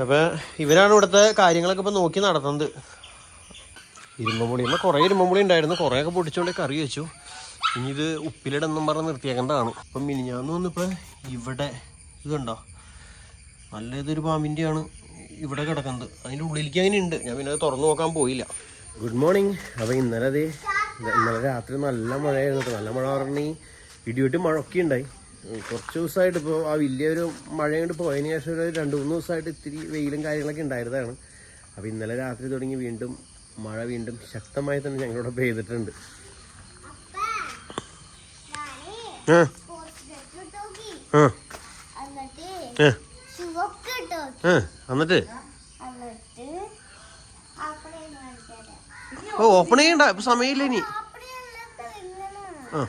അപ്പൊ ഇവരാണ് ഇവിടുത്തെ കാര്യങ്ങളൊക്കെ ഇപ്പൊ നോക്കി നടത്തുന്നത്. ഇരുമ്പുളി നമ്മൾ കുറേ ഇരുമ്പുളി ഉണ്ടായിരുന്നു. കുറേയൊക്കെ പൊടിച്ചുകൊണ്ട് കറി വെച്ചു. ഇനി ഇത് ഉപ്പിലിടെന്നും പറഞ്ഞ് നിർത്തിയേക്കേണ്ടതാണ്. അപ്പൊ മിനിഞ്ഞാന്ന് വന്നിപ്പോൾ ഇവിടെ ഇതുണ്ടോ നല്ല ഇതൊരു പാമ്പിന്റെയാണ് ഇവിടെ കിടക്കുന്നത്. അതിന്റെ ഉള്ളിലേക്ക് അങ്ങനെ ഉണ്ട്. ഞാൻ പിന്നെ അത് തുറന്നു നോക്കാൻ പോയില്ല. ഗുഡ് മോർണിംഗ് അപ്പോൾ ഇന്നലെ അത് ഇന്നലെ രാത്രി നല്ല മഴയായിരുന്നു. നല്ല മഴ പറഞ്ഞാൽ മഴ ഒക്കെ ഉണ്ടായി. കുറച്ച് ദിവസമായിട്ട് ഇപ്പോൾ ആ വലിയൊരു മഴ കൊണ്ട് പോയതിന് ശേഷം ഒരു രണ്ട് മൂന്ന് ദിവസമായിട്ട് ഇത്തിരി വെയിലും കാര്യങ്ങളൊക്കെ ഉണ്ടായിരുന്നതാണ്. അപ്പോൾ ഇന്നലെ രാത്രി തുടങ്ങി വീണ്ടും മഴ വീണ്ടും ശക്തമായി തന്നെ ഞങ്ങളിവിടെ പെയ്തിട്ടുണ്ട്. എന്നിട്ട്? ഓ ഓപ്പൺ ചെയ്യണ്ട. ഇപ്പൊ സമയമില്ല ഇനി. ആ.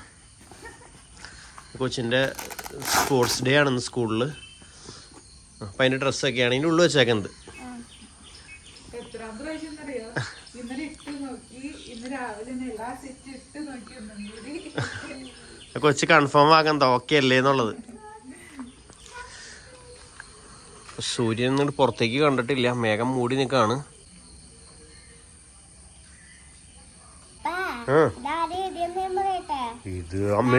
കൊച്ചിന്റെ സ്പോർട്സ് ഡേ ആണെന്ന് സ്കൂളിൽ അപ്പം അതിന്റെ ഡ്രസ്സൊക്കെയാണ് ഇതിന്റെ ഉള്ളു വെച്ചേക്കുന്നത് എത്രാം പ്രാവശ്യം എന്നറിയോ ഇന്നലെ ഇട്ട് നോക്കി. ഇന്ന് രാവിലെ തന്നെ എല്ലാ സെറ്റ് ഇട്ട് നോക്കി ഒന്നും കൂടി. കൊച്ച് കൺഫേം ആകണ്ട ഓക്കെ അല്ലേ എന്നുള്ളത്. സൂര്യൻ എന്നിട്ട് പുറത്തേക്ക് കണ്ടിട്ടില്ല. മേഘം മൂടി നിൽക്കാണ് ഇത് അമ്മ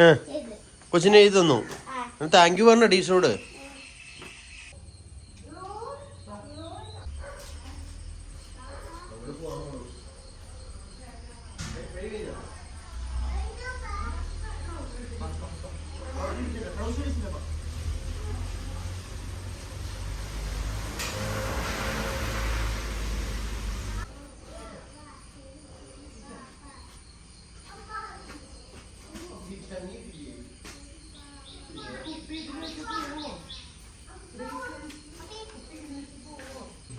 ആ. എഴുതിയേ കൊച്ചിനെ എഴുതി തന്നു. താങ്ക് യു പറഞ്ഞ ടീച്ചറോട്.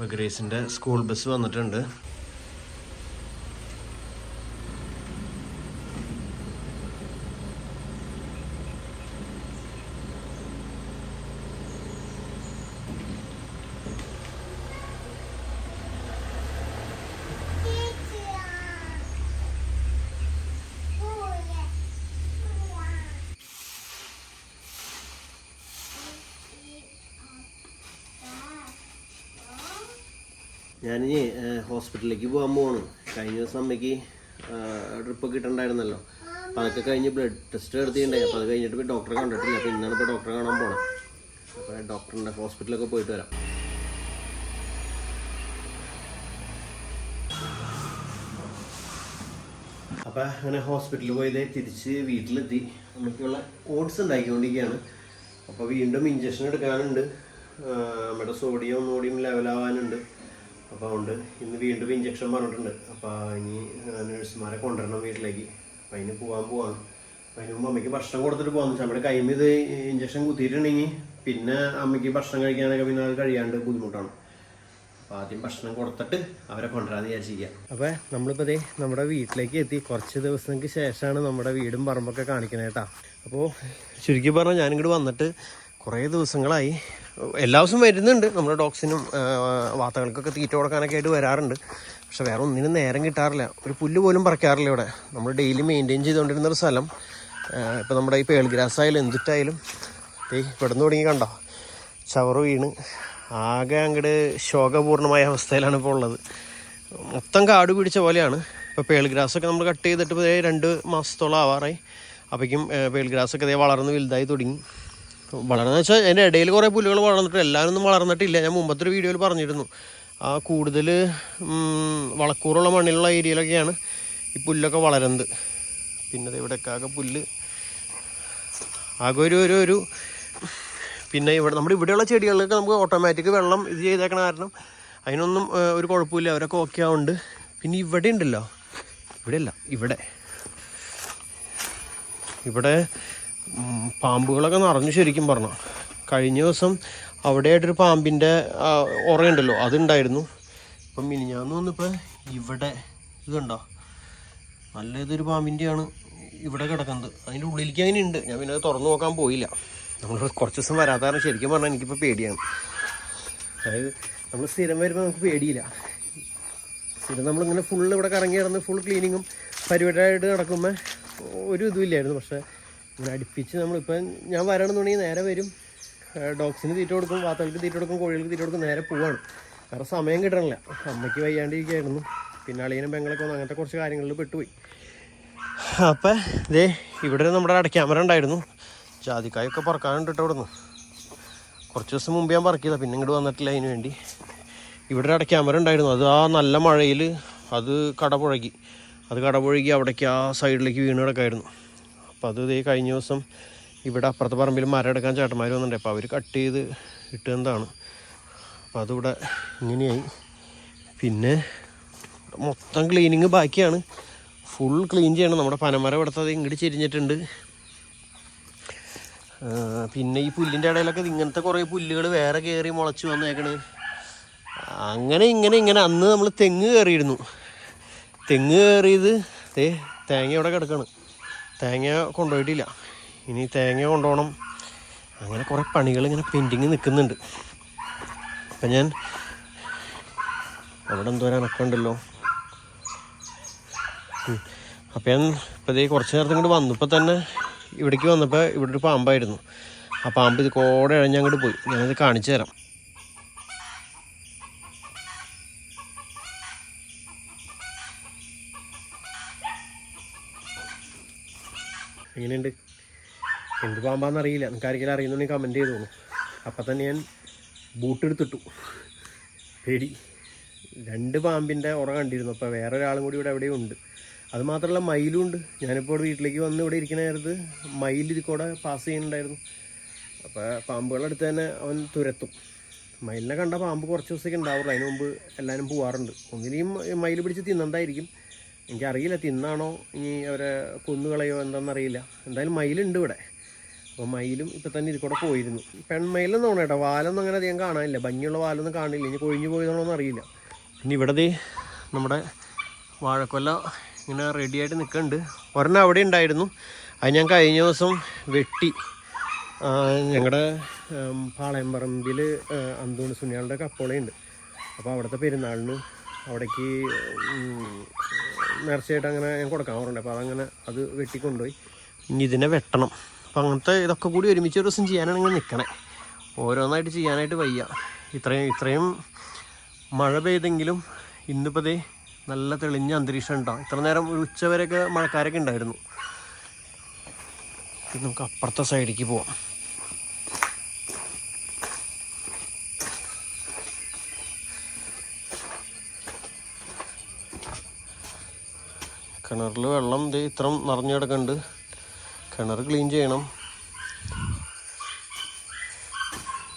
ഇപ്പൊ ഗ്രേസിന്റെ സ്കൂൾ ബസ് വന്നിട്ടുണ്ട്. ഞാനിനി ഹോസ്പിറ്റലിലേക്ക് പോകാൻ പോവാണ്. കഴിഞ്ഞ ദിവസം അമ്മയ്ക്ക് ട്രിപ്പൊക്കെ ഇട്ടുണ്ടായിരുന്നല്ലോ അപ്പം അതൊക്കെ കഴിഞ്ഞ് ബ്ലഡ് ടെസ്റ്റ് നടത്തിയിട്ടുണ്ടായി അപ്പോൾ അത് കഴിഞ്ഞിട്ട് ഇപ്പോൾ ഡോക്ടറെ കണ്ടിട്ടില്ല. അപ്പോൾ ഇന്നാണ് ഇപ്പോൾ ഡോക്ടറെ കാണാൻ പോകണം അപ്പോൾ ഡോക്ടറിന്റെ ഹോസ്പിറ്റലൊക്കെ പോയിട്ട് വരാം. അപ്പോൾ അങ്ങനെ ഹോസ്പിറ്റലിൽ പോയത് തിരിച്ച് വീട്ടിലെത്തി. അമ്മയ്ക്കുള്ള ഓട്സ് ഉണ്ടാക്കിക്കൊണ്ടിരിക്കുകയാണ് അപ്പോൾ വീണ്ടും ഇഞ്ചക്ഷൻ എടുക്കാനുണ്ട്. നമ്മുടെ സോഡിയം ഒന്നുകൂടിയും ലെവലാവാനുണ്ട് അപ്പോൾ അതുകൊണ്ട് ഇന്ന് വീണ്ടും ഇഞ്ചക്ഷൻ പറഞ്ഞിട്ടുണ്ട്. അപ്പോൾ ഇനി നഴ്സുമാരെ കൊണ്ടുവരണം വീട്ടിലേക്ക്. അപ്പം അതിന് പോകാൻ പോവാണ്. അപ്പം അതിന് മുമ്പ് അമ്മയ്ക്ക് ഭക്ഷണം കൊടുത്തിട്ട് പോകാമെന്ന് വെച്ചാൽ നമ്മുടെ കൈമിൽ ഇത് ഇഞ്ചക്ഷൻ കുത്തിയിട്ടുണ്ടെങ്കിൽ പിന്നെ അമ്മയ്ക്ക് ഭക്ഷണം കഴിക്കാനൊക്കെ പിന്നെ അത് കഴിയാണ്ട് ബുദ്ധിമുട്ടാണ്. അപ്പോൾ ആദ്യം ഭക്ഷണം കൊടുത്തിട്ട് അവരെ കൊണ്ടുവരാന്ന് വിചാരിച്ചിരിക്കുക അപ്പോൾ നമ്മളിപ്പോൾ ദേ നമ്മുടെ വീട്ടിലേക്ക് എത്തി. കുറച്ച് ദിവസങ്ങൾക്ക് ശേഷമാണ് നമ്മുടെ വീടും പറമ്പൊക്കെ കാണിക്കണേ കേട്ടോ. അപ്പോൾ ചുരുക്കി പറഞ്ഞാൽ ഞാനിങ്ങോട്ട് വന്നിട്ട് കുറേ ദിവസങ്ങളായി. എല്ലാ ദിവസവും വരുന്നുണ്ട്. നമ്മുടെ ഡോഗ്സിനും വാത്തകൾക്കൊക്കെ തീറ്റ കൊടുക്കാനൊക്കെ ആയിട്ട് വരാറുണ്ട്. പക്ഷെ വേറെ ഒന്നിനും നേരം കിട്ടാറില്ല. ഒരു പുല്ല് പോലും പറിക്കാറില്ല ഇവിടെ. നമ്മൾ ഡെയിലി മെയിന്റെയിൻ ചെയ്തുകൊണ്ടിരുന്ന ഒരു സ്ഥലം. ഇപ്പോൾ നമ്മുടെ ഈ പേൾ ഗ്രാസ് ആയാലും എന്തിട്ടായാലും ഏയ് ഇവിടെ നിന്ന് തുടങ്ങി കണ്ടോ? ചവറ് വീണ്. ആകെ അങ്ങോട്ട് ശോകപൂർണമായ അവസ്ഥയിലാണ് ഇപ്പോൾ ഉള്ളത്. മൊത്തം കാട് പിടിച്ച പോലെയാണ്. ഇപ്പോൾ പേൾ ഗ്രാസൊക്കെ നമ്മൾ കട്ട് ചെയ്തിട്ട് രണ്ട് മാസത്തോളം ആവാറായി. അപ്പോഴേക്കും പേൾ ഗ്രാസൊക്കെ ദേ വളർന്ന് വലുതായി തുടങ്ങി. വളർന്നു വെച്ചാൽ അതിന്റെ ഇടയിൽ കുറേ പുല്ലുകൾ വളർന്നിട്ട് എല്ലാവരും വളർന്നിട്ടില്ല. ഞാൻ മുമ്പത്തെ ഒരു വീഡിയോയിൽ പറഞ്ഞിരുന്നു. ആ കൂടുതൽ വളക്കൂറുള്ള മണ്ണിലുള്ള ഏരിയയിലൊക്കെയാണ് ഈ പുല്ലൊക്കെ വളരുന്നത്. പിന്നെ ഇവിടെയൊക്കെ ആകെ പുല്ല്. ആകെ ഒരു ഒരു ഒരു പിന്നെ ഇവിടെ നമ്മുടെ ഇവിടെയുള്ള ചെടികളിലൊക്കെ നമുക്ക് ഓട്ടോമാറ്റിക് വെള്ളം ഇത് ചെയ്തേക്കണ കാരണം അതിനൊന്നും ഒരു കുഴപ്പമില്ല. അവരൊക്കെ ഓക്കെ ആവുന്നുണ്ട്. പിന്നെ ഇവിടെ ഉണ്ടല്ലോ. ഇവിടെയല്ല ഇവിടെ. ഇവിടെ പാമ്പുകളൊക്കെ നിറഞ്ഞു ശരിക്കും പറഞ്ഞു. കഴിഞ്ഞ ദിവസം അവിടെയായിട്ടൊരു പാമ്പിന്റെ ഉറയുണ്ടല്ലോ അതുണ്ടായിരുന്നു. ഇപ്പം മിനിഞ്ഞാന്ന് വന്നിപ്പോൾ ഇവിടെ ഇത് കണ്ടോ നല്ല ഇതൊരു പാമ്പിന്റെയാണ് ഇവിടെ കിടക്കുന്നത്. അതിന്റെ ഉള്ളിലേക്ക് അങ്ങനെ ഉണ്ട് ഞാൻ പിന്നെ അത് തുറന്നു നോക്കാൻ പോയില്ല. നമ്മൾ കുറച്ച് ദിവസം വരാത്ത കാരണം ശരിക്കും പറഞ്ഞാൽ എനിക്കിപ്പോൾ പേടിയാണ്. അതായത് നമ്മൾ സ്ഥിരം വരുമ്പോൾ നമുക്ക് പേടിയില്ല. സ്ഥിരം നമ്മളിങ്ങനെ ഫുള്ള് ഇവിടെ കറങ്ങി കിടന്ന് ഫുൾ ക്ലീനിങ്ങും പരിപാടിയായിട്ട് നടക്കുമ്പോൾ ഒരു ഇതുമില്ലായിരുന്നു പക്ഷേ ഇങ്ങനെ അടുപ്പിച്ച് നമ്മളിപ്പം ഞാൻ വരണമെന്നുണ്ടെങ്കിൽ നേരെ വരും. ഡോഗ്സിന് തീറ്റ കൊടുക്കും വാത്തകൾക്ക് തീറ്റ കൊടുക്കും കോഴികൾക്ക് തീറ്റ കൊടുക്കും നേരെ പോവാണ്. വേറെ സമയം കിട്ടണില്ല. അമ്മയ്ക്ക് വയ്യാണ്ടിരിക്കുകയായിരുന്നു. പിന്നെ അളിയനും പെങ്ങളൊക്കെ വന്നു. അങ്ങനത്തെ കുറച്ച് കാര്യങ്ങളിൽ പെട്ടുപോയി. അപ്പം ഇതേ ഇവിടെ നമ്മുടെ അട ക്യാമറ ഉണ്ടായിരുന്നു. ജാതിക്കായൊക്കെ പറക്കാനുണ്ട് കേട്ടോ ഇവിടുന്ന്. കുറച്ച് ദിവസം മുമ്പ് ഞാൻ പറക്കിയതാണ് പിന്നെ ഇങ്ങോട്ട് വന്നിട്ടില്ല അതിന് വേണ്ടി. ഇവിടെ ഒരു ക്യാമറ ഉണ്ടായിരുന്നു. അത് ആ നല്ല മഴയിൽ അത് കടപുഴകി. അത് കടപുഴകി അവിടേക്ക് ആ സൈഡിലേക്ക് വീണ് കിടക്കായിരുന്നു. അപ്പോൾ അത് ഇതേ കഴിഞ്ഞ ദിവസം ഇവിടെ അപ്പുറത്തെ പറമ്പിൽ മരം എടുക്കാൻ ചേട്ടന്മാർ വന്നിട്ടുണ്ട്. അപ്പോൾ അവർ കട്ട് ചെയ്ത് ഇട്ടതാണ് അപ്പോൾ അതിവിടെ ഇങ്ങനെയായി. പിന്നെ മൊത്തം ക്ലീനിങ് ബാക്കിയാണ്. ഫുൾ ക്ലീൻ ചെയ്യണം. നമ്മുടെ പനമരം ഇവിടുത്തെ അത് ഇങ്ങോട്ട് ചെരിഞ്ഞിട്ടുണ്ട്. പിന്നെ ഈ പുല്ലിന്റെ ഇടയിലൊക്കെ ഇങ്ങനത്തെ കുറേ പുല്ലുകൾ വേറെ കയറി മുളച്ച് വന്നേക്കണ്. അങ്ങനെ ഇങ്ങനെ ഇങ്ങനെ അന്ന് നമ്മൾ തെങ്ങ് കയറിയിരുന്നു തെങ്ങ് കയറിയത് തേ തേങ്ങ ഇവിടെ കിടക്കാണ്. തേങ്ങ കൊണ്ടുപോയിട്ടില്ല. ഇനി തേങ്ങ കൊണ്ടുപോകണം. അങ്ങനെ കുറേ പണികൾ ഇങ്ങനെ പെൻഡിങ് നിൽക്കുന്നുണ്ട്. അപ്പം ഞാൻ അവിടെ എന്തോ അനക്കമുണ്ടല്ലോ. അപ്പം ഞാൻ ഇപ്പം ഇതേ കുറച്ച് നേരത്തെ ഇങ്ങോട്ട് വന്നു. ഇപ്പം തന്നെ ഇവിടേക്ക് വന്നപ്പോൾ ഇവിടെ ഒരു പാമ്പായിരുന്നു. ആ പാമ്പ് ഇത് കോടെ ഇഴഞ്ഞങ്ങോട്ട് പോയി. ഞാനത് കാണിച്ചു തരാം. എങ്ങനെയുണ്ട്? എന്ത് പാമ്പാന്നറിയില്ല നിങ്ങൾക്ക് ആരെങ്കിലും അറിയുന്നുണ്ടെങ്കിൽ കമന്റ് ചെയ്തോളൂ അപ്പം തന്നെ ഞാൻ ബൂട്ട് എടുത്തിട്ടു. പേടി. രണ്ട് പാമ്പിന്റെ ഉറ കണ്ടിരുന്നു. അപ്പോൾ വേറെ ഒരാളും കൂടി ഇവിടെ എവിടെയും ഉണ്ട് അത് മാത്രമല്ല മയിലും ഉണ്ട്. ഞാനിപ്പോൾ ഇവിടെ വീട്ടിലേക്ക് വന്ന് ഇവിടെ ഇരിക്കുന്ന നേരത്ത് മയിൽ കൂടെ പാസ് ചെയ്യുന്നുണ്ടായിരുന്നു. അപ്പോൾ പാമ്പുകളുടെ അടുത്ത് തന്നെ അവൻ തുരത്തും. മയിലിനെ കണ്ട പാമ്പ് കുറച്ച് ദിവസത്തേക്ക് ഉണ്ടാവുള്ളൂ. അതിന് മുമ്പ് എല്ലാവരും പോവാറുണ്ട്. ഒന്നിനെയും മയിൽ പിടിച്ച് തിന്നണ്ടായിരിക്കും. എനിക്കറിയില്ല തിന്നാണോ? ഇനി അവരെ കൊന്നുകളയോ എന്താണെന്നറിയില്ല എന്തായാലും മയിലുണ്ട് ഇവിടെ. അപ്പോൾ മയിലും ഇപ്പം തന്നെ ഇതിൽ കൂടെ പോയിരുന്നു പെൺമയിലെന്ന് തോന്നണം കേട്ടോ. വാലൊന്നും അങ്ങനെ അധികം കാണാനില്ല. ഭംഗിയുള്ള വാലൊന്നും കാണില്ല. ഇനി കൊഴിഞ്ഞു പോയതാണോന്ന് അറിയില്ല. പിന്നെ ഇവിടെ നമ്മുടെ വാഴക്കൊല്ല ഇങ്ങനെ റെഡിയായിട്ട് നിൽക്കുന്നുണ്ട് ഒരെണ്ണം അവിടെ ഉണ്ടായിരുന്നു. അത് ഞാൻ കഴിഞ്ഞ ദിവസം വെട്ടി. ഞങ്ങളുടെ പാളയംപറമ്പിൽ അന്തോണി സുനിയാളുടെ കപ്പോളയുണ്ട്. അപ്പോൾ അവിടുത്തെ പെരുന്നാളിന് അവിടേക്ക് നേർച്ചയായിട്ട് അങ്ങനെ ഞാൻ കൊടുക്കാൻ പറഞ്ഞിട്ടുണ്ട്. അപ്പോൾ അതങ്ങനെ അത് വെട്ടിക്കൊണ്ടുപോയി. ഇനി ഇതിനെ വെട്ടണം. അപ്പം അങ്ങനത്തെ ഇതൊക്കെ കൂടി ഒരുമിച്ച് ഒരു ദിവസം ചെയ്യാനാണ് ഇങ്ങനെ നിൽക്കണേ ഓരോന്നായിട്ട് ചെയ്യാനായിട്ട് വയ്യ. ഇത്രയും ഇത്രയും മഴ പെയ്തെങ്കിലും ഇന്നിപ്പോൾ ദേ നല്ല തെളിഞ്ഞ അന്തരീക്ഷം ഉണ്ടാവും ഇത്ര നേരം ഒരു ഉച്ച വരെയൊക്കെ മഴക്കാരൊക്കെ ഉണ്ടായിരുന്നു. നമുക്ക് അപ്പുറത്തെ സൈഡിലേക്ക് പോവാം. കിണറിൽ വെള്ളം ദേ ഇത്ര നിറഞ്ഞു കിടക്കുന്നുണ്ട് കിണർ ക്ലീൻ ചെയ്യണം.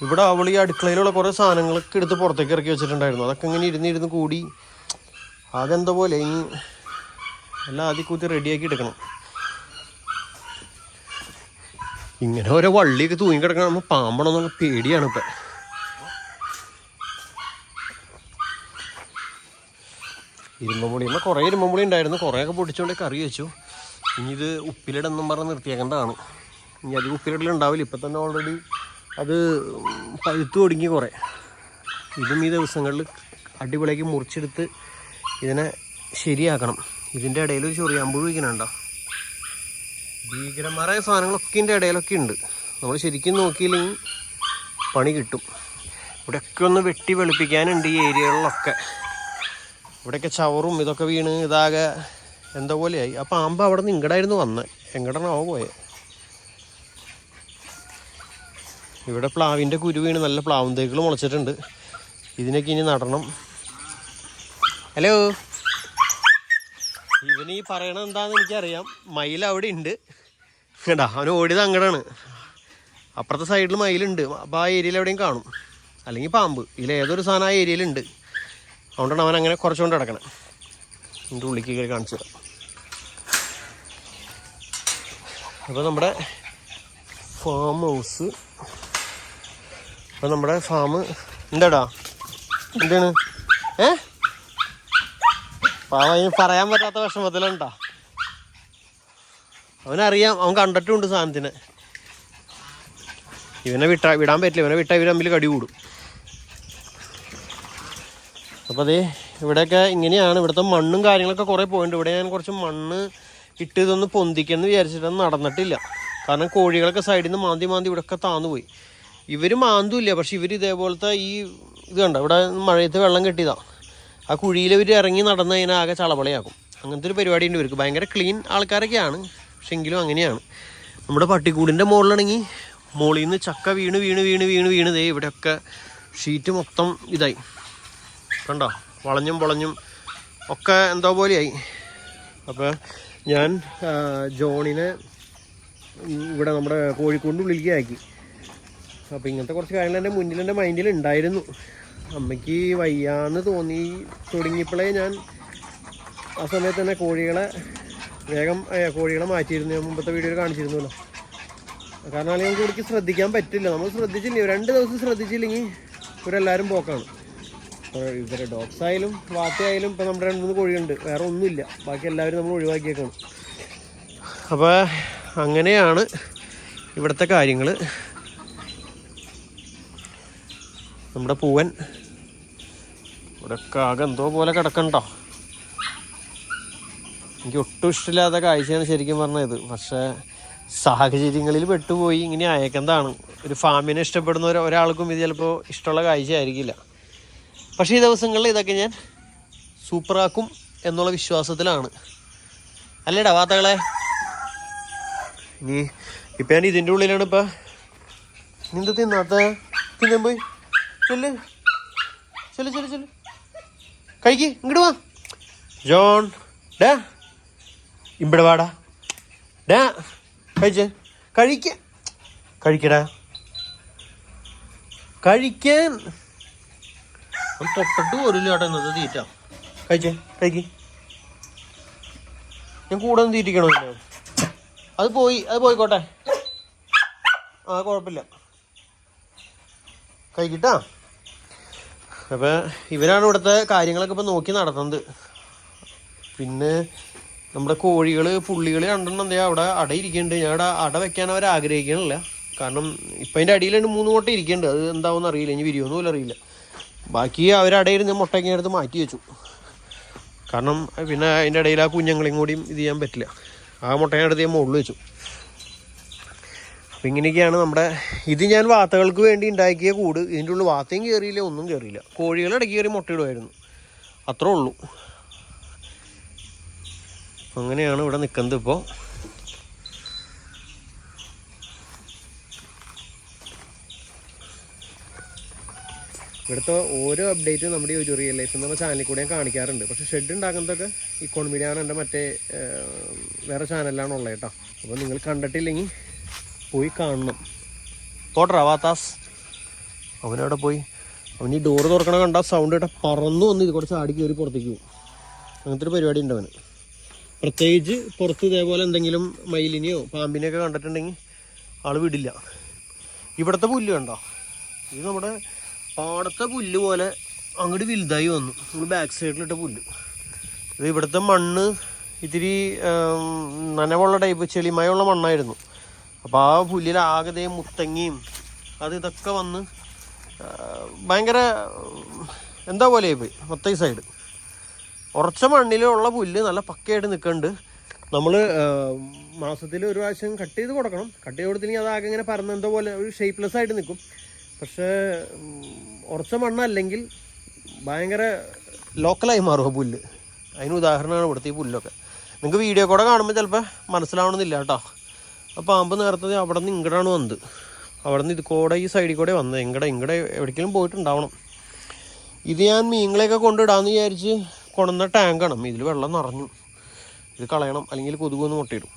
ഇവിടെ അവൾ ഈ അടുക്കളയിലുള്ള കുറേ സാധനങ്ങളൊക്കെ എടുത്ത് പുറത്തേക്ക് ഇറക്കി വെച്ചിട്ടുണ്ടായിരുന്നു. അതൊക്കെ ഇങ്ങനെ ഇരുന്ന് ഇരുന്ന് കൂടി അതെന്താ പോലെ ഇനി എല്ലാം ആദ്യം കൂത്തി റെഡിയാക്കി എടുക്കണം. ഇങ്ങനെ ഓരോ വള്ളിയൊക്കെ തൂങ്ങി കിടക്കണം നമ്മൾ പാമ്പണമെന്നുള്ള പേടിയാണ് ഇപ്പം. ഇരുമ്പുളി നമ്മൾ കുറേ ഇരുമ്പുളി ഉണ്ടായിരുന്നു. കുറേയൊക്കെ പൊടിച്ചുകൊണ്ട് കറി വെച്ചു. ഇനി ഇത് ഉപ്പിലിടെന്നും പറഞ്ഞ് നിർത്തിയേക്കേണ്ടതാണ്. ഇനി അത് ഉപ്പിലിടലുണ്ടാവില്ല ഇപ്പം തന്നെ ഓൾറെഡി അത് പഴുത്തു ഒടുങ്ങി കുറേ. ഇതും ഈ ദിവസങ്ങളിൽ അടിപൊളിയാക്കി മുറിച്ചെടുത്ത് ഇതിനെ ശരിയാക്കണം. ഇതിന്റെ ഇടയിൽ ഒരു ചൊറിയാമ്പുഴ വയ്ക്കണുണ്ടോ ഭീകരന്മാരായ സാധനങ്ങളൊക്കെ ഇതിന്റെ ഇടയിലൊക്കെ ഉണ്ട്. നമ്മൾ ശരിക്കും നോക്കിയില്ലെങ്കിൽ പണി കിട്ടും. ഇവിടെയൊക്കെ ഒന്ന് വെട്ടി വെളുപ്പിക്കാനുണ്ട് ഈ ഏരിയകളിലൊക്കെ. ഇവിടെയൊക്കെ ചവറും ഇതൊക്കെ വീണ് ഇതാകെ എന്താ പോലെയായി. അപ്പം ആമ്പ അവിടെ നിന്ന് ഇങ്ങടായിരുന്നു വന്ന്. എങ്ങടാണാവോ പോയെ. ഇവിടെ പ്ലാവിന്റെ കുരു വീണ് നല്ല പ്ലാവും തേക്കുകൾ മുളച്ചിട്ടുണ്ട്. ഇതിനൊക്കെ ഇനി നടണം. ഹലോ? ഇവന് ഈ പറയണത് എന്താണെന്ന് എനിക്കറിയാം. മയിൽ അവിടെ ഉണ്ട്. കേട്ടാ അവന് ഓടിയത് അങ്ങടാണ്. അപ്പുറത്തെ സൈഡിൽ മയിലുണ്ട്. അപ്പോൾ ആ ഏരിയയിൽ എവിടെയും കാണും. അല്ലെങ്കിൽ പാമ്പ്. ഇതിൽ ഏതൊരു സാധനം ആ ഏരിയയിലുണ്ട് അതുകൊണ്ടാണ് അവൻ അങ്ങനെ കുറച്ചുകൊണ്ട് കിടക്കണം എന്റെ ഉള്ളിക്ക് കയറി കാണിച്ചു തരാം. അപ്പോൾ നമ്മുടെ ഫാം ഹൗസ് അപ്പോൾ നമ്മുടെ ഫാം എന്താടാ? എന്താണ്? ഏ? പാവ പറയാൻ പറ്റാത്ത വിഷമത്തിലുണ്ടാ. അവനറിയാം അവൻ കണ്ടിട്ടുണ്ട് സാധനത്തിനെ. ഇവനെ വിട്ട വിടാൻ പറ്റില്ല ഇവനെ വിട്ടാൽ ഇവർ തമ്മിൽ കടി കൂടും. അപ്പോൾ അതേ ഇവിടെയൊക്കെ ഇങ്ങനെയാണ്. ഇവിടുത്തെ മണ്ണും കാര്യങ്ങളൊക്കെ കുറേ പോയിട്ടുണ്ട്. ഇവിടെ ഞാൻ കുറച്ച് മണ്ണ് ഇട്ട് ഇതൊന്ന് പൊന്തിക്കെന്ന് വിചാരിച്ചിട്ടൊന്നും നടന്നിട്ടില്ല. കാരണം കോഴികളൊക്കെ സൈഡിൽ നിന്ന് മാന്തി മാന്തി ഇവിടെയൊക്കെ താന്നു പോയി. ഇവർ മാന്തുമില്ല പക്ഷെ ഇവർ ഇതേപോലത്തെ ഈ ഇത് കണ്ട? ഇവിടെ മഴയത്ത് വെള്ളം കെട്ടിയതാ. ആ കുഴിയിൽ ഇവർ ഇറങ്ങി നടന്നു കഴിഞ്ഞാൽ ആകെ ചളപളയാക്കും. അങ്ങനത്തെ ഒരു പരിപാടി ഉണ്ട് ഇവർക്ക്. ഭയങ്കര ക്ലീൻ ആൾക്കാരൊക്കെയാണ്. പക്ഷെ എങ്കിലും അങ്ങനെയാണ്. നമ്മുടെ പട്ടിക്കൂടിന്റെ മുകളിലാണെങ്കിൽ മുകളിൽ നിന്ന് ചക്ക വീണ് വീണ് വീണ് വീണ് വീണ് ദേ ഇവിടെയൊക്കെ ഷീറ്റ് മൊത്തം ഇതായി. കണ്ടോ? വളഞ്ഞും പൊളഞ്ഞും ഒക്കെ എന്തോ പോലെയായി. അപ്പോൾ ഞാൻ ജോണിനെ ഇവിടെ നമ്മുടെ കോഴിക്കോടിന്റെ ഉള്ളിലേക്കാക്കി അപ്പോൾ ഇങ്ങനത്തെ കുറച്ച് കാര്യങ്ങൾ എന്റെ മുന്നിൽ എന്റെ മൈൻഡിൽ ഉണ്ടായിരുന്നു. അമ്മയ്ക്ക് വയ്യാന്ന് തോന്നി തുടങ്ങിയപ്പോഴേ ഞാൻ ആ സമയത്ത് തന്നെ കോഴികളെ വേഗം കോഴികളെ മാറ്റിയിരുന്നു. ഞാൻ മുമ്പത്തെ വീഡിയോയിൽ കാണിച്ചിരുന്നല്ലോ. കാരണം അല്ലെങ്കിൽ കോഴിക്ക് ശ്രദ്ധിക്കാൻ പറ്റില്ല. നമ്മൾ ശ്രദ്ധിച്ചില്ലേ? രണ്ട് ദിവസം ശ്രദ്ധിച്ചില്ലെങ്കിൽ ഇവരെല്ലാവരും പോക്കാണ്. ഇപ്പോൾ ഇവരെ ഡോഗ്സ് ആയാലും വാത്തയായാലും ഇപ്പം നമ്മുടെ രണ്ട് മൂന്ന് കോഴിയുണ്ട്. വേറെ ഒന്നുമില്ല. ബാക്കി എല്ലാവരും നമ്മൾ ഒഴിവാക്കിയേക്കാണ്. അപ്പോൾ അങ്ങനെയാണ് ഇവിടുത്തെ കാര്യങ്ങൾ നമ്മുടെ പൂവൻ ഇവിടെ ആകെ എന്തോ പോലെ കിടക്കണ്ടോ? എനിക്ക് ഒട്ടും ഇഷ്ടമില്ലാത്ത കാഴ്ചയാണ് ശരിക്കും പറഞ്ഞത്. പക്ഷേ സാഹചര്യങ്ങളിൽ പെട്ടുപോയി ഇങ്ങനെ അയക്കുന്നതാണ് ഒരു ഫാമിനെ ഇഷ്ടപ്പെടുന്ന ഒരാൾക്കും ഇത് ചിലപ്പോൾ ഇഷ്ടമുള്ള കാഴ്ച ആയിരിക്കില്ല പക്ഷേ ഈ ദിവസങ്ങളിൽ ഇതൊക്കെ ഞാൻ സൂപ്പറാക്കും എന്നുള്ള വിശ്വാസത്തിലാണ്. അല്ലേടാ വാർത്തകളെ? നീ ഇപ്പം ഞാൻ ഇതിന്റെ ഉള്ളിലാണ് ഇപ്പം. നിന്ത് തിന്നാത്ത തിന്നാൻ പോയി. ചെല്ല്. ചെല്ല് ചെല്ല് ചെല്ല്. കഴിക്ക് ഇങ്ങോട്ട് വാ. ജോൺ ഡാ. ഇവിടെ വാടാ ഡാ കഴിച്ച്. കഴിക്ക. കഴിക്കടാ. കഴിക്കാൻ. തൊട്ടിട്ട് പോരില്ല കേട്ടോ ഇന്നത്തെ തീറ്റ. കഴിച്ചേ കഴിക്ക്. ഞാൻ കൂടെ ഒന്ന് തീറ്റിക്കണോ അത് പോയി അത് പോയിക്കോട്ടെ. ആ കുഴപ്പമില്ല. കഴിക്കിട്ടാ? അപ്പോൾ ഇവരാണ് ഇവിടുത്തെ കാര്യങ്ങളൊക്കെ ഇപ്പൊ നോക്കി നടത്തുന്നത്. പിന്നെ നമ്മുടെ കോഴികൾ പുള്ളികൾ രണ്ടെണ്ണം എന്താ അവിടെ അട ഇരിക്കുന്നുണ്ട്. ഞാൻ അവിടെ അട വെക്കാൻ അവർ ആഗ്രഹിക്കണില്ല കാരണം ഇപ്പം അതിന്റെ അടിയിലുണ്ട് മൂന്ന് മുട്ട ഇരിക്കുന്നുണ്ട്. അത് എന്താവുമെന്ന് അറിയില്ല. ഇനി വിരിയൊന്നും അറിയില്ല. ബാക്കി അവർ അടയിരുന്ന് മുട്ടയ്ക്ക് എടുത്ത് മാറ്റി വെച്ചു. കാരണം പിന്നെ അതിന്റെ ഇടയിൽ ആ കുഞ്ഞുങ്ങളെയും കൂടിയും ഇത് ചെയ്യാൻ പറ്റില്ല. ആ മുട്ടയെടുത്ത് ഞാൻ മുകളിൽ വെച്ചു. അപ്പം ഇങ്ങനെയൊക്കെയാണ് നമ്മുടെ ഇത് ഞാൻ വാത്തകൾക്ക് വേണ്ടി ഉണ്ടാക്കിയ കൂട്. ഇതിന്റെ ഉള്ളിൽ വാത്തയും കയറിയില്ല ഒന്നും കയറിയില്ല. കോഴികൾ ഇടയ്ക്ക് കയറി മുട്ടയിടുമായിരുന്നു. അത്രേ ഉള്ളൂ. അങ്ങനെയാണ് ഇവിടെ നിൽക്കുന്നത് ഇപ്പോൾ. ഇവിടുത്തെ ഓരോ അപ്ഡേറ്റും നമ്മുടെ ഈ ഒരു റിയൽ ലൈഫ് എന്ന് ചാനലിൽ കൂടെ ഞാൻ കാണിക്കാറുണ്ട്. പക്ഷേ ഷെഡ് ഉണ്ടാക്കുന്നതൊക്കെ ഇക്കോണമിയാണ് എന്റെ മറ്റേ വേറെ ചാനലിലാണ് ഉള്ളത് കേട്ടോ. അപ്പോൾ നിങ്ങൾ കണ്ടിട്ടില്ലെങ്കിൽ പോയി കാണണം. പോട്ടറാ വാത്താസ്. അവനവിടെ പോയി. അവൻ ഈ ഡോറ് തുറക്കണ കണ്ട സൗണ്ട് കേട്ട പറന്നു വന്ന് ഇത് കുറച്ച് ആടി കയറി പുറത്തേക്ക് പോകും അങ്ങനത്തെ ഒരു പരിപാടി ഉണ്ട് അവന്. പ്രത്യേകിച്ച് പുറത്ത് ഇതേപോലെ എന്തെങ്കിലും മയിലിനെയോ പാമ്പിനെയൊക്കെ കണ്ടിട്ടുണ്ടെങ്കിൽ ആൾ വിടില്ല. ഇവിടുത്തെ പുല്ല് കണ്ടോ? ഇത് നമ്മുടെ പാടത്തെ പുല്ല് പോലെ അങ്ങോട്ട് വലുതായി വന്നു. നമ്മൾ ബാക്ക് സൈഡിലിട്ട പുല്ല്. ഇത് ഇവിടുത്തെ മണ്ണ് ഇത്തിരി നനവുള്ള ടൈപ്പ് ചെളിമയുള്ള മണ്ണായിരുന്നു. അപ്പോൾ ആ പുല്ലിൽ ആകെ മുത്തങ്ങയും അത് ഇതൊക്കെ വന്ന് ഭയങ്കര എന്താ പോലെ പോയി മൊത്തം ഈ സൈഡ് ഉറച്ച മണ്ണിലുള്ള പുല്ല് നല്ല പക്കയായിട്ട് നിൽക്കുന്നുണ്ട്. നമ്മൾ മാസത്തിൽ ഒരു പ്രാവശ്യം കട്ട് ചെയ്ത് കൊടുക്കണം. കട്ട് ചെയ്ത് കൊടുത്തില്ലെങ്കിൽ അത് ആകെ ഇങ്ങനെ എന്തോ പോലെ ഒരു ഷേപ്പ്ലെസ് ആയിട്ട് നിൽക്കും. പക്ഷേ ഉറച്ച മണ്ണല്ലെങ്കിൽ ഭയങ്കര ലോക്കലായി മാറും പുല്ല്. അതിന് ഉദാഹരണമാണ് ഇവിടുത്തെ ഈ പുല്ലൊക്കെ. നിങ്ങൾക്ക് വീഡിയോ കൂടെ കാണുമ്പോൾ ചിലപ്പോൾ മനസ്സിലാവണമെന്നില്ല കേട്ടോ. ആ പാമ്പ് നേരത്തെ അവിടെ നിന്ന് ഇങ്ങടാണ് വന്നത്. അവിടെ നിന്ന് ഇത് കൂടെ ഈ സൈഡിൽ കൂടെ വന്നത്. ഇങ്ങടെ ഇങ്ങടെ എവിടേക്കെങ്കിലും പോയിട്ടുണ്ടാവണം. ഇത് ഞാൻ മീനുകളെയൊക്കെ കൊണ്ടിടാമെന്ന് വിചാരിച്ച് കൊണ്ടുവന്ന ടാങ്കാണ്. ഇതിൽ വെള്ളം നിറഞ്ഞു. ഇത് കളയണം. അല്ലെങ്കിൽ കൊതുകൊന്ന് മുട്ടയിടും.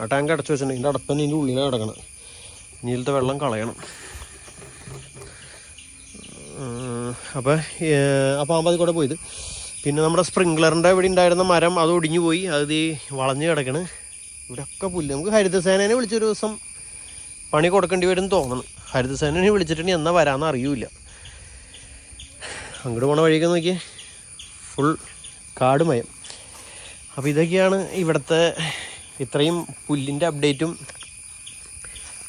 ആ ടാങ്ക് അടച്ചു വെച്ചിട്ടുണ്ട്. ഇതിന്റെ അടപ്പം ഇതിന്റെ കിടക്കണം നീലത്തെ വെള്ളം കളയണം. അപ്പോൾ ആ പാമ്പ് അതിൽ കൂടെ പോയത്. പിന്നെ നമ്മുടെ സ്പ്രിങ്ക്ലറിന്റെ ഇവിടെ ഉണ്ടായിരുന്ന മരം അത് ഒടിഞ്ഞു പോയി. അത് ഈ വളഞ്ഞ് കിടക്കണ്. ഇവിടെയൊക്കെ പുല്ല്. നമുക്ക് ഹരിതസേനേനെ വിളിച്ചൊരു ദിവസം പണി കൊടുക്കേണ്ടി വരും തോന്നണം. ഹരിതസേനനെ വിളിച്ചിട്ടുണ്ടെങ്കിൽ എന്നാ വരാമെന്ന് അറിയൂല അങ്ങോട്ട് പോണ വഴിയൊക്കെ നോക്കിയേ. ഫുൾ കാടുമയം. അപ്പോൾ ഇതൊക്കെയാണ് ഇവിടുത്തെ ഇത്രയും പുല്ലിന്റെ അപ്ഡേറ്റും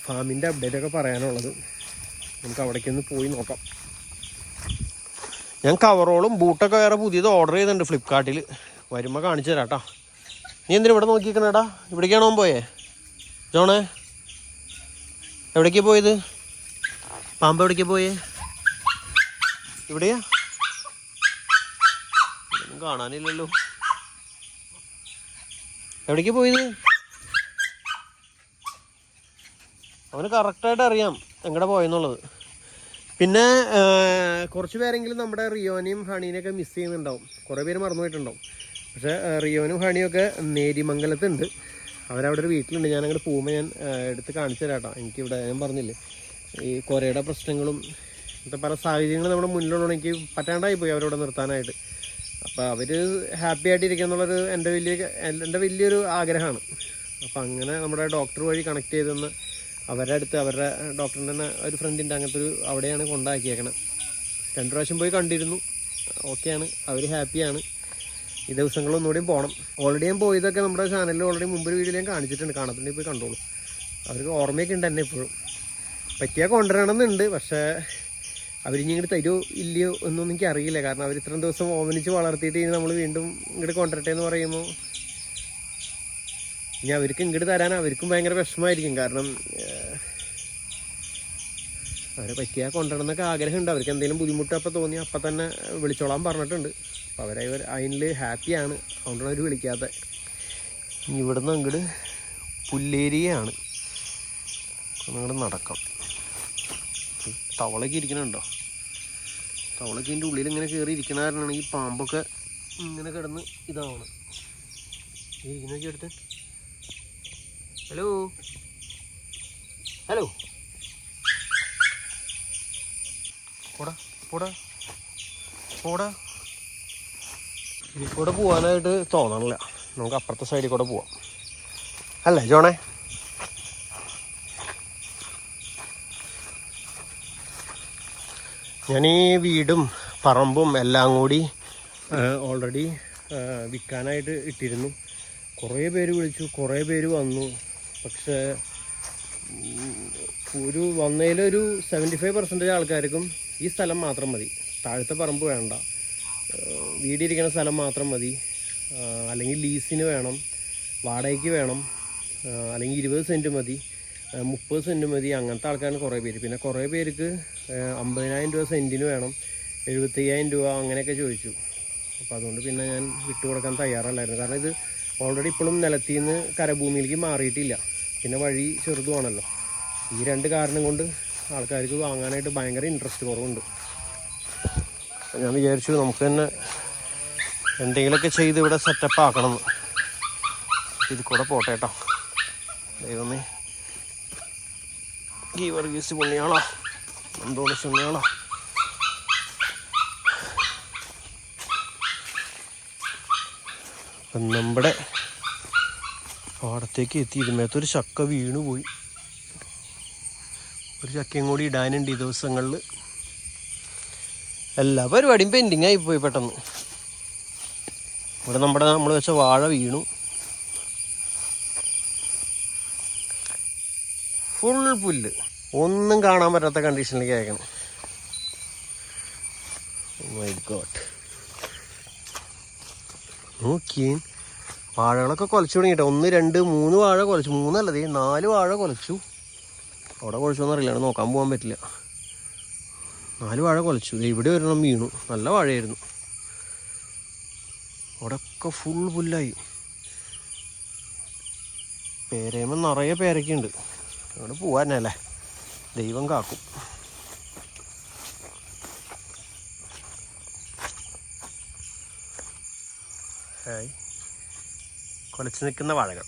ഫാമിന്റെ അപ്ഡേറ്റൊക്കെ പറയാനുള്ളത്. നമുക്ക് അവിടേക്കൊന്ന് പോയി നോക്കാം. ഞാൻ കവറോളും ബൂട്ടൊക്കെ വേറെ പുതിയത് ഓർഡർ ചെയ്തിട്ടുണ്ട് ഫ്ലിപ്കാർട്ടിൽ വരുമ്പോൾ കാണിച്ചു തരാം കേട്ടോ നീ എന്തിനാ ഇവിടെ നോക്കിയിരിക്കണേടാ ഇവിടേക്കാണോ പോയേ? ജോണേ എവിടേക്കാണ് പോയത്? പാമ്പ് എവിടേക്കാണ് പോയേ? ഇവിടെയാ? കാണാനില്ലല്ലോ. എവിടേക്കാ പോയത്? അവന് കറക്റ്റായിട്ട് അറിയാം എങ്ങടെ പോയെന്നുള്ളത്. പിന്നെ കുറച്ച് പേരെങ്കിലും നമ്മുടെ റിയോനെയും ഹണീനെയൊക്കെ മിസ് ചെയ്യുന്നുണ്ടാവും. കുറേ പേര് മറന്നുപോയിട്ടുണ്ടാവും പക്ഷെ റിയോനും ഹണിയും ഒക്കെ നേരിമംഗലത്തുണ്ട്. അവരവിടെ ഒരു വീട്ടിലുണ്ട്. ഞാൻ അങ്ങോട്ട് പോകുമ്പോൾ ഞാൻ എടുത്ത് കാണിച്ചു തരാം കേട്ടോ എനിക്കിവിടെ ഞാൻ പറഞ്ഞില്ലേ ഈ കൊരയുടെ പ്രശ്നങ്ങളും ഇങ്ങനത്തെ പല സാഹചര്യങ്ങളും നമ്മുടെ മുന്നിലുള്ളതുകൊണ്ട് എനിക്ക് പറ്റാണ്ടായി പോയി അവരോട് നിർത്താനായിട്ട്. അപ്പോൾ അവർ ഹാപ്പി ആയിട്ടിരിക്കുക എന്നുള്ളൊരു എന്റെ വലിയ എന്റെ വലിയൊരു ആഗ്രഹമാണ്. അപ്പോൾ അങ്ങനെ നമ്മുടെ ഡോക്ടർ വഴി കണക്ട് ചെയ്തെന്ന് അവരുടെ അടുത്ത് അവരുടെ ഡോക്ടറിന്റെ തന്നെ ഒരു ഫ്രണ്ടിന്റെ അങ്ങനത്തെ ഒരു അവിടെയാണ് കൊണ്ടാക്കിയേക്കണം. രണ്ടു പ്രാവശ്യം പോയി കണ്ടിരുന്നു. ഓക്കെയാണ് അവർ ഹാപ്പിയാണ് ഈ ദിവസങ്ങളൊന്നുകൂടി പോകണം ഓൾറെഡി ഞാൻ പോയതൊക്കെ നമ്മുടെ ചാനലിൽ ഓൾറെഡി മുമ്പ് ഒരു ഞാൻ കാണിച്ചിട്ടുണ്ട്. കാണത്തുണ്ടെങ്കിൽ പോയി കണ്ടോളൂ. അവർക്ക് ഓർമ്മയൊക്കെ ഉണ്ട് എന്നെ ഇപ്പോഴും. പറ്റിയാൽ കൊണ്ടുവരണമെന്നുണ്ട്. പക്ഷേ അവരിനി തരുമോ ഇല്ലയോ എന്നൊന്നും എനിക്ക് അറിയില്ല. കാരണം അവർ ഇത്രയും ദിവസം ഓമനിച്ച് വളർത്തിയിട്ട് ഇനി നമ്മൾ വീണ്ടും ഇങ്ങോട്ട് കൊണ്ടുവരട്ടെ എന്ന് പറയുമ്പോൾ ഇനി അവർക്ക് ഇങ്ങോട്ട് തരാൻ അവർക്കും ഭയങ്കര വിഷമമായിരിക്കും. കാരണം അവരെ പറ്റിയാൽ കൊണ്ടുവരണം എന്നൊക്കെ ആഗ്രഹമുണ്ട്. അവർക്ക് എന്തെങ്കിലും ബുദ്ധിമുട്ട് അപ്പം തോന്നി അപ്പം തന്നെ വിളിച്ചോളാൻ പറഞ്ഞിട്ടുണ്ട്. അപ്പം അവരെ അതിൽ ഹാപ്പിയാണ്. അതുകൊണ്ടാണ് അവർ വിളിക്കാത്ത. ഇവിടുന്ന് അങ്ങോട്ട് പുല്ലേരിയാണ്. അങ്ങോട്ട് നടക്കാം. ഈ തവളയ്ക്ക് ഇരിക്കണുണ്ടോ? തവളൊക്കെ ഇതിന്റെ ഉള്ളിൽ ഇങ്ങനെ കയറി ഇരിക്കണ കാരണമാണ് ഈ പാമ്പൊക്കെ ഇങ്ങനെ കിടന്ന് ഇതാവണം. ഇരിക്കുന്നൊക്കെ എടുത്ത്. ഹലോ? ഹലോ? പോടാ പോടാ പോടാ. ഇതിൽ കൂടെ പോകാനായിട്ട് തോന്നണില്ല. നമുക്ക് അപ്പുറത്തെ സൈഡിൽ കൂടെ പോവാം. അല്ലേ ജോണേ? ഞാൻ ഈ വീടും പറമ്പും എല്ലാം കൂടി ഓൾറെഡി വിൽക്കാനായിട്ട് ഇട്ടിരുന്നു. കുറേ പേര് വിളിച്ചു കുറേ പേര് വന്നു. പക്ഷേ ഒരു വന്നതിലൊരു സെവന്റി ഫൈവ് പെർസെന്റേജ് ആൾക്കാർക്കും ഈ സ്ഥലം മാത്രം മതി. താഴത്തെ പറമ്പ് വേണ്ട. വീടിരിക്കുന്ന സ്ഥലം മാത്രം മതി. അല്ലെങ്കിൽ ലീസിന് വേണം വാടകയ്ക്ക് വേണം അല്ലെങ്കിൽ ഇരുപത് സെന്റ് മതി. മുപ്പത് സെന്റ് മതി. അങ്ങനത്തെ ആൾക്കാരാണ് കുറേ പേര്. പിന്നെ കുറേ പേർക്ക് അമ്പതിനായിരം രൂപ സെന്റിന് വേണം. എഴുപത്തയ്യായിരം രൂപ അങ്ങനെയൊക്കെ ചോദിച്ചു. അപ്പോൾ അതുകൊണ്ട് പിന്നെ ഞാൻ വിട്ടുകൊടുക്കാൻ തയ്യാറല്ലായിരുന്നു. കാരണം ഇത് ഓൾറെഡി ഇപ്പോഴും നിലത്തിൽ നിന്ന് കരഭൂമിയിലേക്ക് മാറിയിട്ടില്ല. പിന്നെ വഴി ചെറുതുമാണല്ലോ ഈ രണ്ട് കാരണം കൊണ്ട് ആൾക്കാർക്ക് വാങ്ങാനായിട്ട് ഭയങ്കര ഇൻട്രസ്റ്റ് കുറവുണ്ട്. ഞാൻ വിചാരിച്ചു നമുക്ക് തന്നെ എന്തെങ്കിലുമൊക്കെ ചെയ്ത് ഇവിടെ സെറ്റപ്പ് ആക്കണം ഇത് കൂടെ പോട്ടെ കേട്ടോ. ദൈവമേ. ഈ വർഗീസ് പുണ്യാളോ എന്തോളം പുണ്യാളോ അപ്പം നമ്മുടെ പാടത്തേക്ക് എത്തി ഇതിമേത്തൊരു ചക്ക വീണു പോയി. ഒരു ചക്കയും കൂടി ഇടാനുണ്ട് ഈ ദിവസങ്ങളിൽ. എല്ലാ പരിപാടിയും പെൻഡിങ് ആയി പോയി പെട്ടെന്ന്. ഇവിടെ നമ്മുടെ നമ്മൾ വെച്ച വാഴ വീണു ഫുൾ പുല്ല്. ഒന്നും കാണാൻ പറ്റാത്ത കണ്ടീഷനിലേക്ക് അയക്കണം. മൈ ഗോഡ് നോക്കിയേ വാഴകളൊക്കെ കുലച്ചു തുടങ്ങിട്ടോ ഒന്ന് രണ്ട് മൂന്ന് വാഴ കൊലച്ചു. മൂന്നല്ലേ നാല് വാഴ കുലച്ചു. അവിടെ കുലച്ചോന്ന് അറിയില്ല അവിടെ നോക്കാൻ പോകാൻ പറ്റില്ല. നാല് വാഴ കൊലച്ചു. ഇവിടെ ഒരെണ്ണം വീണു. നല്ല വാഴയായിരുന്നു. അവിടെയൊക്കെ ഫുൾ പുല്ലായി. പേരയുമ്പോൾ നിറയെ പേരൊക്കെയുണ്ട് അവിടെ പോവാനല്ലേ? ദൈവം കാക്കും. ഹായ്. കുലച്ച് നിൽക്കുന്ന വാഴകൾ.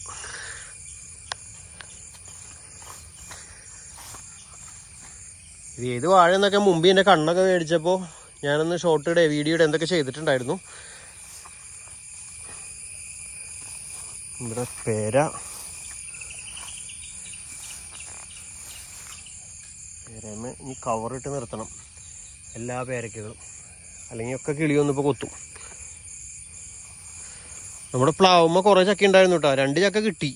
ഇത് ഏത് വാഴ എന്നൊക്കെ മുമ്പ് എന്റെ കണ്ണൊക്കെ മേടിച്ചപ്പോൾ ഞാനൊന്ന് ഷോർട്ട് വീഡിയോ ഇടേ എന്തൊക്കെ ചെയ്തിട്ടുണ്ടായിരുന്നു. ഇവിടെ പേര. പേരമ ഇനി കവറിട്ട് നിർത്തണം. എല്ലാ പേരക്കകളും. അല്ലെങ്കിൽ ഒക്കെ കിളിയൊന്നും ഇപ്പോൾ കൊത്തും. നമ്മുടെ പ്ലാവുമ്മ കുറേ ചക്ക ഉണ്ടായിരുന്നു കേട്ടോ രണ്ട് ചക്ക കിട്ടി.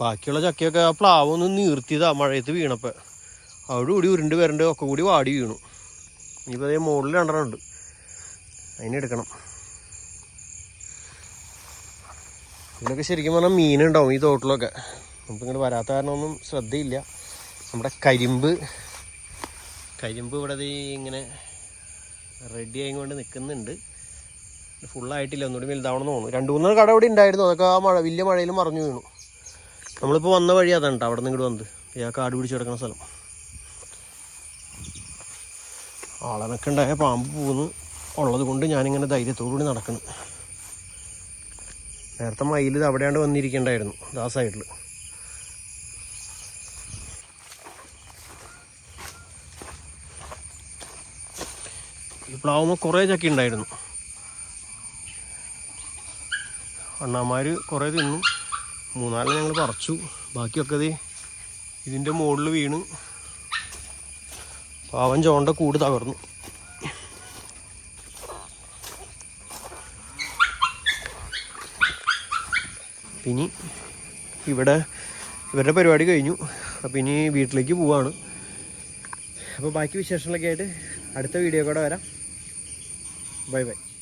ബാക്കിയുള്ള ചക്കയൊക്കെ ആ പ്ലാവ് ഒന്ന് നീർത്തിയതാ മഴയത്ത് വീണപ്പോൾ അവിടെ കൂടി ഉരുണ്ട് വരണ്ട് ഒക്കെ കൂടി വാടി വീണു. ഇനിയിപ്പോൾ അതേ മുകളിൽ രണ്ടെണ്ണം ഉണ്ട് അതിനെടുക്കണം ഇതിനൊക്കെ ശരിക്കും പറഞ്ഞാൽ മീനുണ്ടാവും ഈ തോട്ടിലൊക്കെ. നമുക്ക് ഇങ്ങോട്ട് വരാത്ത കാരണമൊന്നും ശ്രദ്ധയില്ല. നമ്മുടെ കരിമ്പ് കരിമ്പ് ഇവിടെ ഇങ്ങനെ റെഡി ആയിക്കൊണ്ട് നിൽക്കുന്നുണ്ട് ഫുള്ളായിട്ടില്ല ഒന്നുകൂടി വലുതാവണമെന്ന് തോന്നുന്നു. രണ്ട് മൂന്ന് കട ഇവിടെ ഉണ്ടായിരുന്നു. അതൊക്കെ ആ മഴ വലിയ മഴയിൽ മറിഞ്ഞു വീണു. നമ്മളിപ്പോൾ വന്ന വഴി അതാണ് കേട്ടോ. അവിടെ നിന്ന് ഇങ്ങോട്ട് വന്നത്. ആ കാട് പിടിച്ച് കിടക്കുന്ന സ്ഥലം. ആളനൊക്കെ ഉണ്ടായ പാമ്പ് പോകുന്നു ഉള്ളത് കൊണ്ട് ഞാനിങ്ങനെ ധൈര്യത്തോടു നടക്കുന്നു. നേരത്തെ മയിൽ ഇത് അവിടെയാണ്ട് വന്നിരിക്കേണ്ടായിരുന്നു. ആ സൈഡിൽ ഈ പ്ലാവുമ്പോൾ കുറേ ചക്ക ഉണ്ടായിരുന്നു. അണ്ണാമാർ കുറേ തിന്നു. മൂന്നാൽ ഞങ്ങൾ പറിച്ചു. ബാക്കിയൊക്കെ ദേ ഇതിന്റെ മുകളിൽ വീണ്. പാവൻ ചോണ്ട കൂട് തകർന്നു. പിന്നെ ഇവിടെ ഇവരുടെ പരിപാടി കഴിഞ്ഞു. അപ്പം ഇനി വീട്ടിലേക്ക് പോവാണ്. അപ്പോൾ ബാക്കി വിശേഷങ്ങളൊക്കെ ആയിട്ട് അടുത്ത വീഡിയോ കൂടെ വരാം. Bye bye.